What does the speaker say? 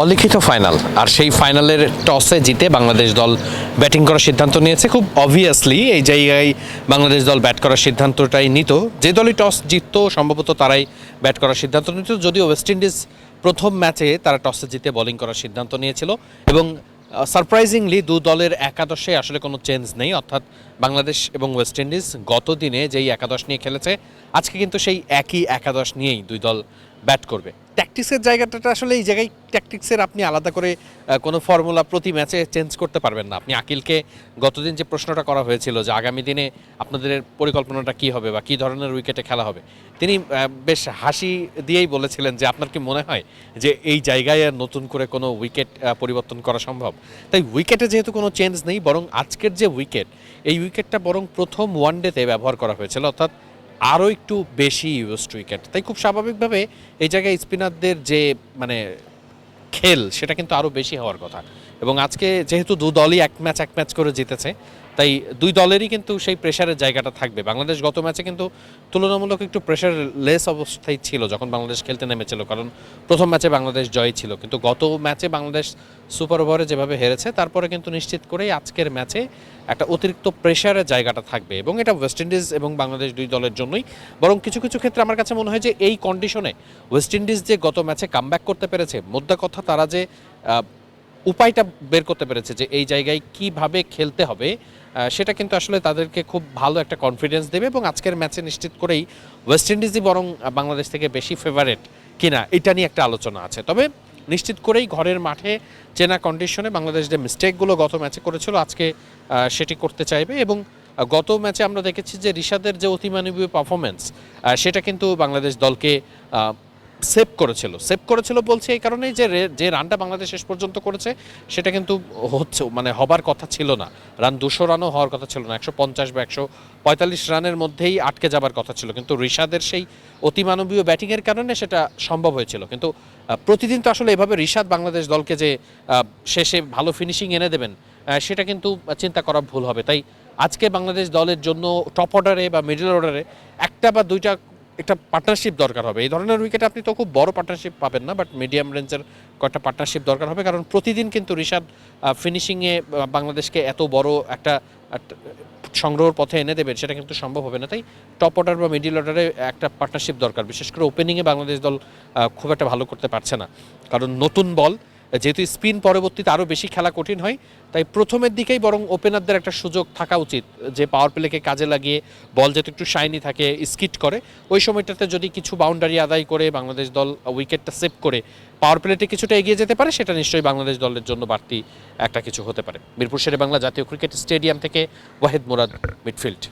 অলিখিত ফাইনাল। আর সেই ফাইনালের টসে জিতে বাংলাদেশ দল ব্যাটিং করার সিদ্ধান্ত নিয়েছে। খুব অবভিয়াসলি এই জায়গায় বাংলাদেশ দল ব্যাট করার সিদ্ধান্তটাই নিত। যে দলই টস জিততো, সম্ভবত তারাই ব্যাট করার সিদ্ধান্ত নিত। যদিও ওয়েস্ট ইন্ডিজ প্রথম ম্যাচে তারা টসে জিতে বোলিং করার সিদ্ধান্ত নিয়েছিল। এবং সারপ্রাইজিংলি দু দলের একাদশে আসলে কোনো চেঞ্জ নেই। অর্থাৎ বাংলাদেশ এবং ওয়েস্ট ইন্ডিজ গত দিনে যেই একাদশ নিয়ে খেলেছে, আজকে কিন্তু সেই একই একাদশ নিয়েই দুই দল ব্যাট করবে। ট্যাকটিক্সের জায়গাটা আসলে এই জায়গায় ট্যাকটিক্সের আপনি আলাদা করে কোনো ফর্মুলা প্রতি ম্যাচে চেঞ্জ করতে পারবেন না। আপনি আকিলকে গতদিন যে প্রশ্নটা করা হয়েছিল যে আগামী দিনে আপনাদের পরিকল্পনাটা কি হবে বা কী ধরনের উইকেটে খেলা হবে, তিনি বেশ হাসি দিয়েই বলেছিলেন যে আপনার কি মনে হয় যে এই জায়গায় আর নতুন করে কোনো উইকেট পরিবর্তন করা সম্ভব? তাই উইকেটে যেহেতু কোনো চেঞ্জ নেই, বরং আজকের যে উইকেট এই উইকেটটা বরং প্রথম ওয়ানডেতে ব্যবহার করা হয়েছিল। অর্থাৎ আরও একটু বেশি ইউজড উইকেট তাই খুব স্বাভাবিকভাবে এই জায়গায় স্পিনারদের যে মানে খেল, সেটা কিন্তু আরও বেশি হওয়ার কথা। এবং আজকে যেহেতু দু দলই এক ম্যাচ এক ম্যাচ করে জিতেছে, তাই দুই দলেরই কিন্তু সেই প্রেশারের জায়গাটা থাকবে। বাংলাদেশ গত ম্যাচে কিন্তু তুলনামূলক একটু প্রেশার লেস অবস্থায় ছিল যখন বাংলাদেশ খেলতে নেমেছিল, কারণ প্রথম ম্যাচে বাংলাদেশ জয় ছিল। কিন্তু গত ম্যাচে বাংলাদেশ সুপার ওভারে যেভাবে হেরেছে, তারপরে কিন্তু নিশ্চিত করেই আজকের ম্যাচে একটা অতিরিক্ত প্রেশারের জায়গাটা থাকবে। এবং এটা ওয়েস্ট ইন্ডিজ এবং বাংলাদেশ দুই দলের জন্যই। বরং কিছু কিছু ক্ষেত্রে আমার কাছে মনে হয় যে এই কন্ডিশনে ওয়েস্ট ইন্ডিজ যে গত ম্যাচে কামব্যাক করতে পেরেছে, মোদ্দা কথা তারা যে উপায়টা বের করতে পেরেছে যে এই জায়গায় কীভাবে খেলতে হবে সেটা কিন্তু আসলে তাদেরকে খুব ভালো একটা কনফিডেন্স দেবে এবং আজকের ম্যাচে নিশ্চিত করেই ওয়েস্ট ইন্ডিজই বরং বাংলাদেশ থেকে বেশি ফেভারেট কিনা এটা নিয়ে একটা আলোচনা আছে। তবে নিশ্চিত করেই ঘরের মাঠে চেনা কন্ডিশনে বাংলাদেশ যে মিস্টেকগুলো গত ম্যাচে করেছিল, আজকে সেটি করতে চাইবে এবং গত ম্যাচে আমরা দেখেছি যে ঋষাদের যে অতিমানবীয় পারফরমেন্স সেটা কিন্তু বাংলাদেশ দলকে সেভ করেছিল। সেভ করেছিল বলছে এই কারণেই যে যে রানটা বাংলাদেশ শেষ পর্যন্ত করেছে, সেটা কিন্তু হচ্ছে মানে হবার কথা ছিল না। রান দুশো রানও হওয়ার কথা ছিল না, একশো পঞ্চাশ বা একশো পঁয়তাল্লিশ রানের মধ্যেই আটকে যাবার কথা ছিল। কিন্তু ঋষাদের সেই অতিমানবীয় ব্যাটিংয়ের কারণে সেটা সম্ভব হয়েছিল। কিন্তু প্রতিদিন তো আসলে এভাবে ঋষাদ বাংলাদেশ দলকে যে শেষে ভালো ফিনিশিং এনে দেবেন সেটা কিন্তু চিন্তা করা ভুল হবে। তাই আজকে বাংলাদেশ দলের জন্য টপ অর্ডারে বা মিডল অর্ডারে একটা বা দুইটা একটা পার্টনারশিপ দরকার হবে। এই ধরনের উইকেটে আপনি তো খুব বড় পার্টনারশিপ পাবেন না বাট মিডিয়াম রেঞ্জের কয়েকটা পার্টনারশিপ দরকার হবে, কারণ প্রতিদিন কিন্তু ঋষাদ ফিনিশিংয়ে বাংলাদেশকে এত বড় একটা সংগ্রহের পথে এনে দেবেন সেটা কিন্তু সম্ভব হবে না। তাই টপ অর্ডার বা মিডিল অর্ডারে একটা পার্টনারশিপ দরকার, বিশেষ করে ওপেনিংয়ে বাংলাদেশ দল খুব একটা ভালো করতে পারছে না। কারণ নতুন বল যেহেতু স্পিন পরবর্তীতে আরও বেশি খেলা কঠিন হয়, তাই প্রথমের দিকেই বরং ওপেনারদের একটা সুযোগ থাকা উচিত যে পাওয়ার প্লেকে কাজে লাগিয়ে বল যেহেতু একটু শাইনি থাকে স্কিট করে। ওই সময়টাতে যদি কিছু বাউন্ডারি আদায় করে বাংলাদেশ দল উইকেটটা সেভ করে পাওয়ার প্লেটে কিছুটা এগিয়ে যেতে পারে, সেটা নিশ্চয়ই বাংলাদেশ দলের জন্য বাড়তি একটা কিছু হতে পারে। মিরপুর শেরে বাংলা জাতীয় ক্রিকেট স্টেডিয়াম থেকে ওয়াহেদ মুরাদ মিডফিল্ড